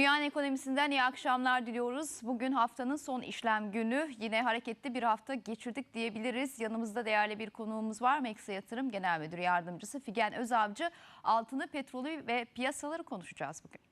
Dünyanın ekonomisinden iyi akşamlar diliyoruz. Bugün haftanın son işlem günü. Yine hareketli bir hafta geçirdik diyebiliriz. Yanımızda değerli bir konuğumuz var. Meksa Yatırım Genel Müdür Yardımcısı Figen Özavcı. Altını, petrolü ve piyasaları konuşacağız bugün.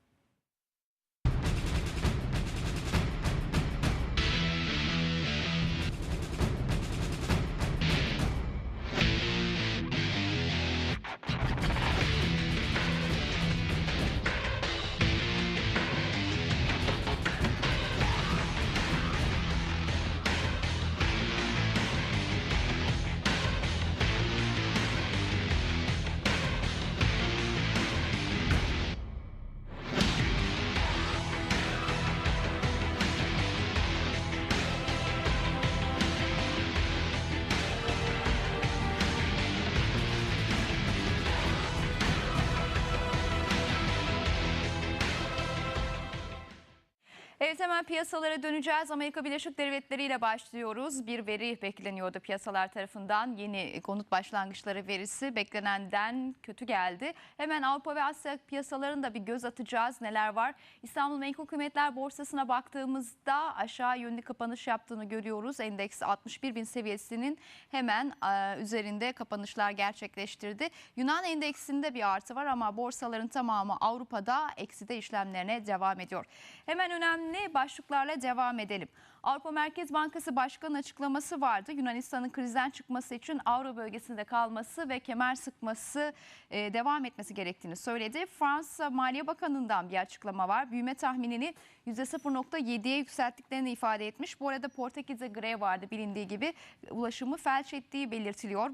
Evet hemen piyasalara döneceğiz. Amerika Birleşik Devletleri ile başlıyoruz. Bir veri bekleniyordu piyasalar tarafından. Yeni konut başlangıçları verisi beklenenden kötü geldi. Hemen Avrupa ve Asya piyasalarında bir göz atacağız. Neler var? İstanbul Menkul Kıymetler Borsası'na baktığımızda aşağı yönlü kapanış yaptığını görüyoruz. Endeks 61 bin seviyesinin hemen e, üzerinde kapanışlar gerçekleştirdi. Yunan endeksinde bir artı var ama borsaların tamamı Avrupa'da ekside işlemlerine devam ediyor. Hemen önemli başlıklarla devam edelim. Avrupa Merkez Bankası Başkanı açıklaması vardı. Yunanistan'ın krizden çıkması için Avro bölgesinde kalması ve kemer sıkması e, devam etmesi gerektiğini söyledi. Fransa Maliye Bakanı'ndan bir açıklama var. Büyüme tahminini %0.7'ye yükselttiklerini ifade etmiş. Bu arada Portekiz'de grev vardı bilindiği gibi ulaşımı felç ettiği belirtiliyor.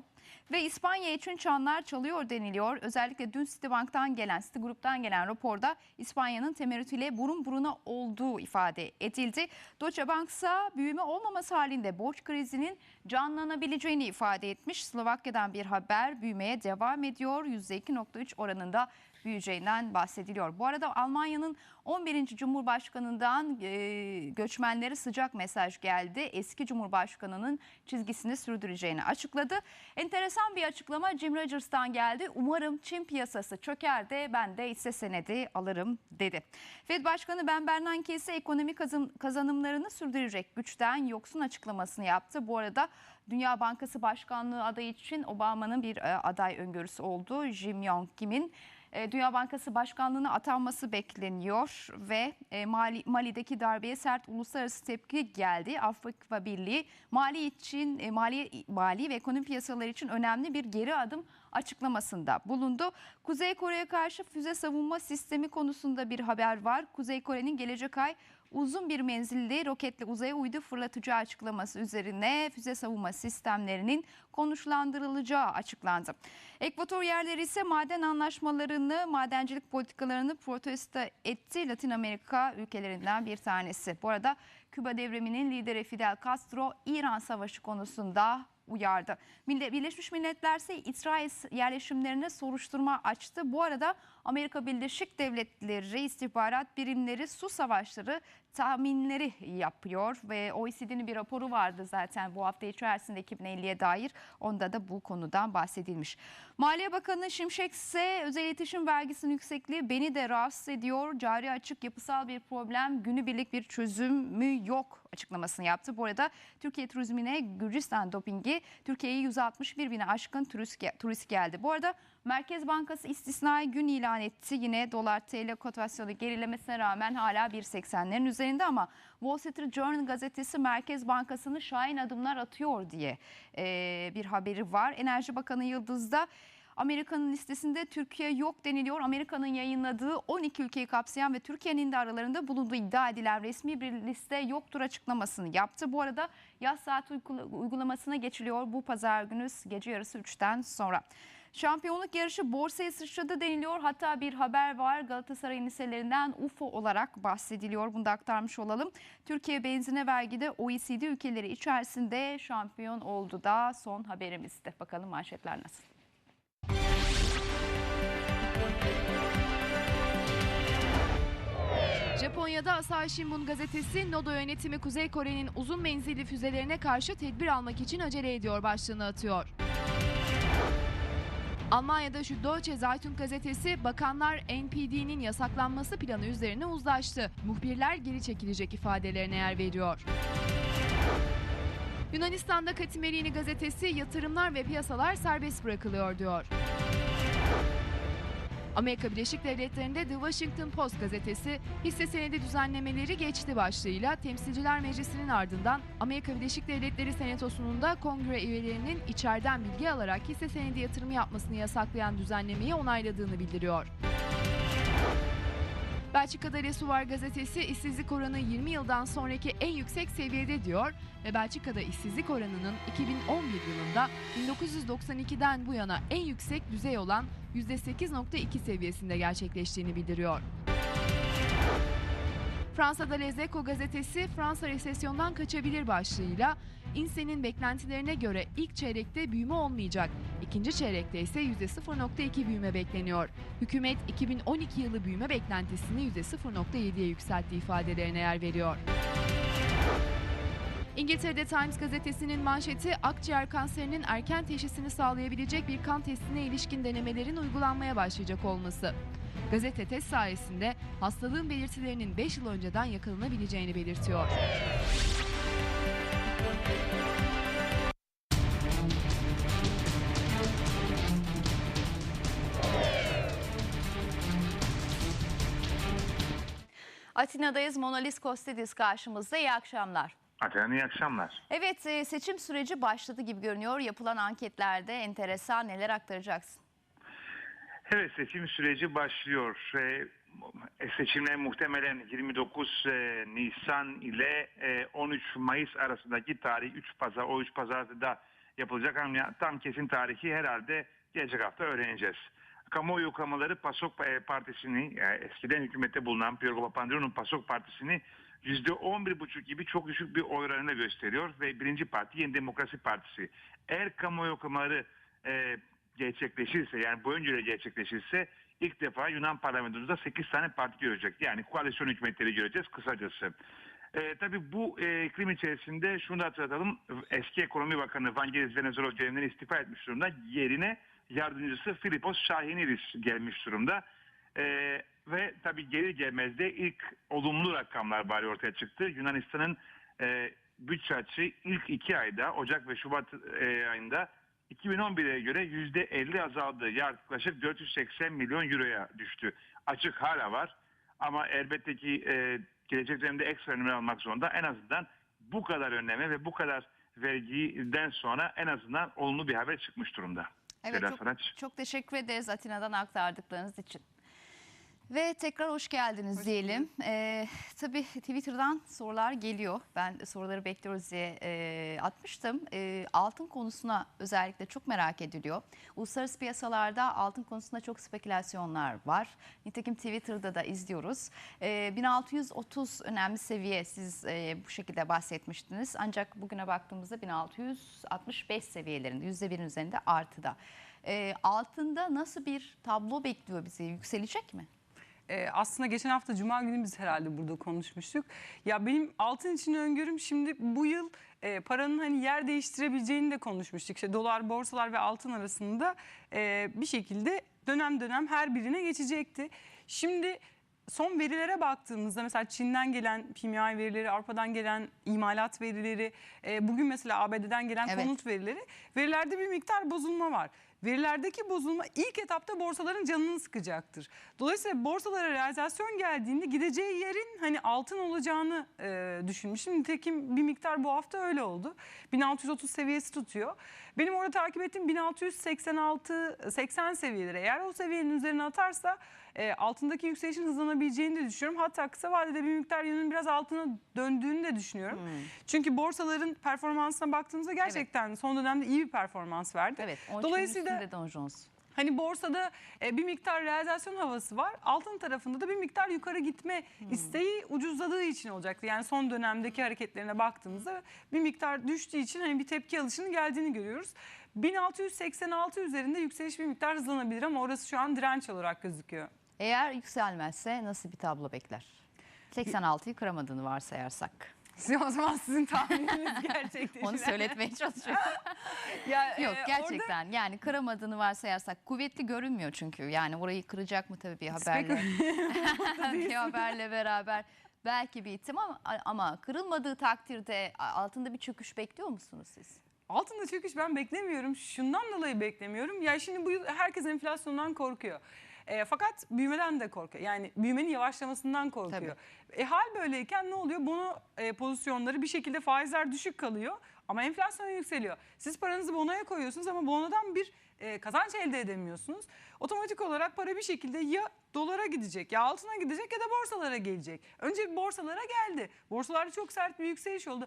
Ve İspanya için çanlar çalıyor deniliyor. Özellikle dün Citibank'tan gelen, Citigroup gelen raporda İspanya'nın temerrütüyle burun buruna olduğu ifade edildi. Deutsche Bank ise büyüme olmaması halinde borç krizinin canlanabileceğini ifade etmiş. Slovakya'dan bir haber büyümeye devam ediyor. %2.3 oranında büyüyeceğinden bahsediliyor. Bu arada Almanya'nın 11. Cumhurbaşkanı'ndan e, göçmenlere sıcak mesaj geldi. Eski Cumhurbaşkanı'nın çizgisini sürdüreceğini açıkladı. Enteresan bir açıklama Jim Rogers'tan geldi. Umarım Çin piyasası çöker de ben de hisse senedi alırım dedi. Fed Başkanı Ben Bernanke ise ekonomi kazan- kazanımlarını sürdürecek güçten yoksun açıklamasını yaptı. Bu arada Dünya Bankası Başkanlığı adayı için Obama'nın bir e, aday öngörüsü olduğu Jim Yong Kim'in e, Dünya Bankası Başkanlığı'na atanması bekleniyor ve e, Mali, Mali'deki darbeye sert uluslararası tepki geldi. Afrika Birliği Mali için e, mali mali ve ekonomi piyasaları için önemli bir geri adım açıklamasında bulundu. Kuzey Kore'ye karşı füze savunma sistemi konusunda bir haber var. Kuzey Kore'nin gelecek ay uzun bir menzilli roketli uzaya uydu fırlatacağı açıklaması üzerine füze savunma sistemlerinin konuşlandırılacağı açıklandı. Ekvator yerleri ise maden anlaşmalarını, madencilik politikalarını protesto etti. Latin Amerika ülkelerinden bir tanesi. Bu arada Küba devriminin lideri Fidel Castro İran savaşı konusunda uyardı. Birleşmiş Milletler ise İsrail yerleşimlerine soruşturma açtı. Bu arada Amerika Birleşik Devletleri istihbarat birimleri su savaşları tahminleri yapıyor ve OECD'nin bir raporu vardı zaten bu hafta içerisinde 2050'ye dair. Onda da bu konudan bahsedilmiş. Maliye Bakanı Şimşek ise özel iletişim vergisinin yüksekliği beni de rahatsız ediyor. Cari açık yapısal bir problem günübirlik bir çözümü yok açıklamasını yaptı. Bu arada Türkiye turizmine Gürcistan dopingi Türkiye'ye 161 bine aşkın turist, turist geldi. Bu arada Merkez Bankası istisnai gün ilan etti. Yine dolar TL kotasyonu gerilemesine rağmen hala 1.80'lerin üzerinde ama Wall Street Journal gazetesi Merkez Bankası'nı şahin adımlar atıyor diye e, bir haberi var. Enerji Bakanı Yıldız'da Amerika'nın listesinde Türkiye yok deniliyor. Amerika'nın yayınladığı 12 ülkeyi kapsayan ve Türkiye'nin de aralarında bulunduğu iddia edilen resmi bir liste yoktur açıklamasını yaptı. Bu arada yaz saat uygula- uygulamasına geçiliyor bu pazar günü gece yarısı 3'ten sonra. Şampiyonluk yarışı borsaya sıçradı deniliyor. Hatta bir haber var Galatasaray'ın hisselerinden UFO olarak bahsediliyor. Bunu da aktarmış olalım. Türkiye benzine vergide OECD ülkeleri içerisinde şampiyon oldu da son haberimizde. Bakalım manşetler nasıl? Japonya'da Asahi Shimbun gazetesi Nodo yönetimi Kuzey Kore'nin uzun menzilli füzelerine karşı tedbir almak için acele ediyor başlığını atıyor. Almanya'da Süddeutsche Zeitung gazetesi bakanlar NPD'nin yasaklanması planı üzerine uzlaştı. Muhbirler geri çekilecek ifadelerine yer veriyor. Yunanistan'da Katimerini gazetesi yatırımlar ve piyasalar serbest bırakılıyor diyor. Amerika Birleşik Devletleri'nde The Washington Post gazetesi hisse senedi düzenlemeleri geçti başlığıyla Temsilciler Meclisi'nin ardından Amerika Birleşik Devletleri Senatosu'nun da kongre üyelerinin içeriden bilgi alarak hisse senedi yatırımı yapmasını yasaklayan düzenlemeyi onayladığını bildiriyor. Belçika'da Lesuvar gazetesi işsizlik oranı 20 yıldan sonraki en yüksek seviyede diyor ve Belçika'da işsizlik oranının 2011 yılında 1992'den bu yana en yüksek düzey olan %8.2 seviyesinde gerçekleştiğini bildiriyor. Fransa'da Les Echos gazetesi Fransa resesyondan kaçabilir başlığıyla İNSE'nin beklentilerine göre ilk çeyrekte büyüme olmayacak. İkinci çeyrekte ise %0.2 büyüme bekleniyor. Hükümet 2012 yılı büyüme beklentisini %0.7'ye yükselttiği ifadelerine yer veriyor. İngiltere'de Times gazetesinin manşeti akciğer kanserinin erken teşhisini sağlayabilecek bir kan testine ilişkin denemelerin uygulanmaya başlayacak olması. Gazete test sayesinde hastalığın belirtilerinin 5 yıl önceden yakalanabileceğini belirtiyor. Atina'dayız. Monalis Kostidis karşımızda. İyi akşamlar. Atilla iyi akşamlar. Evet e, seçim süreci başladı gibi görünüyor. Yapılan anketlerde enteresan neler aktaracaksın? Evet seçim süreci başlıyor. Ee, seçimler muhtemelen 29 e, Nisan ile e, 13 Mayıs arasındaki tarih 3 pazar o 3 pazarda yapılacak ama tam kesin tarihi herhalde gelecek hafta öğreneceğiz. Kamuoyu yoklamaları PASOK e, Partisi'ni yani eskiden hükümette bulunan Piero Papandreou'nun PASOK Partisi'ni %11,5 gibi çok düşük bir oy oranıyla gösteriyor ve birinci parti Yeni Demokrasi Partisi. Eğer kamuoyu yoklamaları e, gerçekleşirse yani bu öncüyle gerçekleşirse ilk defa Yunan parlamentosunda 8 tane parti görecek. Yani koalisyon hükümetleri göreceğiz kısacası. E, tabii bu e, iklim içerisinde şunu da hatırlatalım. Eski Ekonomi Bakanı Vangelis Venizelos görevinden istifa etmiş durumda. Yerine yardımcısı Filipos Şahiniris gelmiş durumda. E, ve tabii gelir gelmez de ilk olumlu rakamlar bari ortaya çıktı. Yunanistan'ın e, bütçe açığı ilk iki ayda Ocak ve Şubat e, ayında 2011'e göre %50 azaldı. Yaklaşık 480 milyon euroya düştü. Açık hala var ama elbette ki e, gelecek dönemde ekstra önlem almak zorunda. En azından bu kadar önleme ve bu kadar vergiden sonra en azından olumlu bir haber çıkmış durumda. Evet çok, Saraç. çok teşekkür ederiz Atina'dan aktardıklarınız için. Ve tekrar hoş geldiniz diyelim. Ee, tabii Twitter'dan sorular geliyor. Ben soruları bekliyoruz diye e, atmıştım. E, altın konusuna özellikle çok merak ediliyor. Uluslararası piyasalarda altın konusunda çok spekülasyonlar var. Nitekim Twitter'da da izliyoruz. E, 1630 önemli seviye siz e, bu şekilde bahsetmiştiniz. Ancak bugüne baktığımızda 1665 seviyelerinde %1'in üzerinde artıda. E, altında nasıl bir tablo bekliyor bizi? Yükselecek mi? Ee, aslında geçen hafta Cuma günü biz herhalde burada konuşmuştuk. Ya benim altın için öngörüm şimdi bu yıl e, paranın hani yer değiştirebileceğini de konuşmuştuk. İşte dolar, borsalar ve altın arasında e, bir şekilde dönem dönem her birine geçecekti. Şimdi son verilere baktığımızda mesela Çin'den gelen PMI verileri, Avrupa'dan gelen imalat verileri, e, bugün mesela ABD'den gelen Evet. konut verileri, verilerde bir miktar bozulma var. Verilerdeki bozulma ilk etapta borsaların canını sıkacaktır. Dolayısıyla borsalara realizasyon geldiğinde gideceği yerin hani altın olacağını e, düşünmüşüm. Nitekim bir miktar bu hafta öyle oldu. 1630 seviyesi tutuyor. Benim orada takip ettiğim 1686-80 seviyeleri. Eğer o seviyenin üzerine atarsa e, altındaki yükselişin hızlanabileceğini de düşünüyorum. Hatta kısa vadede bir miktar yönün biraz altına döndüğünü de düşünüyorum. Çünkü borsaların performansına baktığımızda gerçekten son dönemde iyi bir performans verdi. Evet. 13 Dolayısıyla Dow Jones. Hani borsada e, bir miktar realizasyon havası var. Altın tarafında da bir miktar yukarı gitme isteği ucuzladığı için olacaktı. Yani son dönemdeki hareketlerine baktığımızda bir miktar düştüğü için hani bir tepki alışının geldiğini görüyoruz. 1686 üzerinde yükseliş bir miktar hızlanabilir ama orası şu an direnç olarak gözüküyor. Eğer yükselmezse nasıl bir tablo bekler? 86'yı kıramadığını varsayarsak. O zaman sizin tahmininiz gerçekleşir. Onu söyletmeye çalışıyorum. Ya, Yok e, orada- gerçekten yani kıramadığını varsayarsak kuvvetli görünmüyor çünkü. Yani orayı kıracak mı tabii bir haberle. bir haberle beraber belki bir ihtim ama, ama kırılmadığı takdirde altında bir çöküş bekliyor musunuz siz? Altında çöküş ben beklemiyorum. Şundan dolayı beklemiyorum. Ya şimdi bu yıl herkes enflasyondan korkuyor. E, fakat büyümeden de korkuyor. Yani büyümenin yavaşlamasından korkuyor. E, hal böyleyken ne oluyor? Bono e, pozisyonları bir şekilde faizler düşük kalıyor ama enflasyon yükseliyor. Siz paranızı bonoya koyuyorsunuz ama bonodan bir e, kazanç elde edemiyorsunuz. Otomatik olarak para bir şekilde ya dolara gidecek ya altına gidecek ya da borsalara gelecek. Önce borsalara geldi. Borsalarda çok sert bir yükseliş oldu.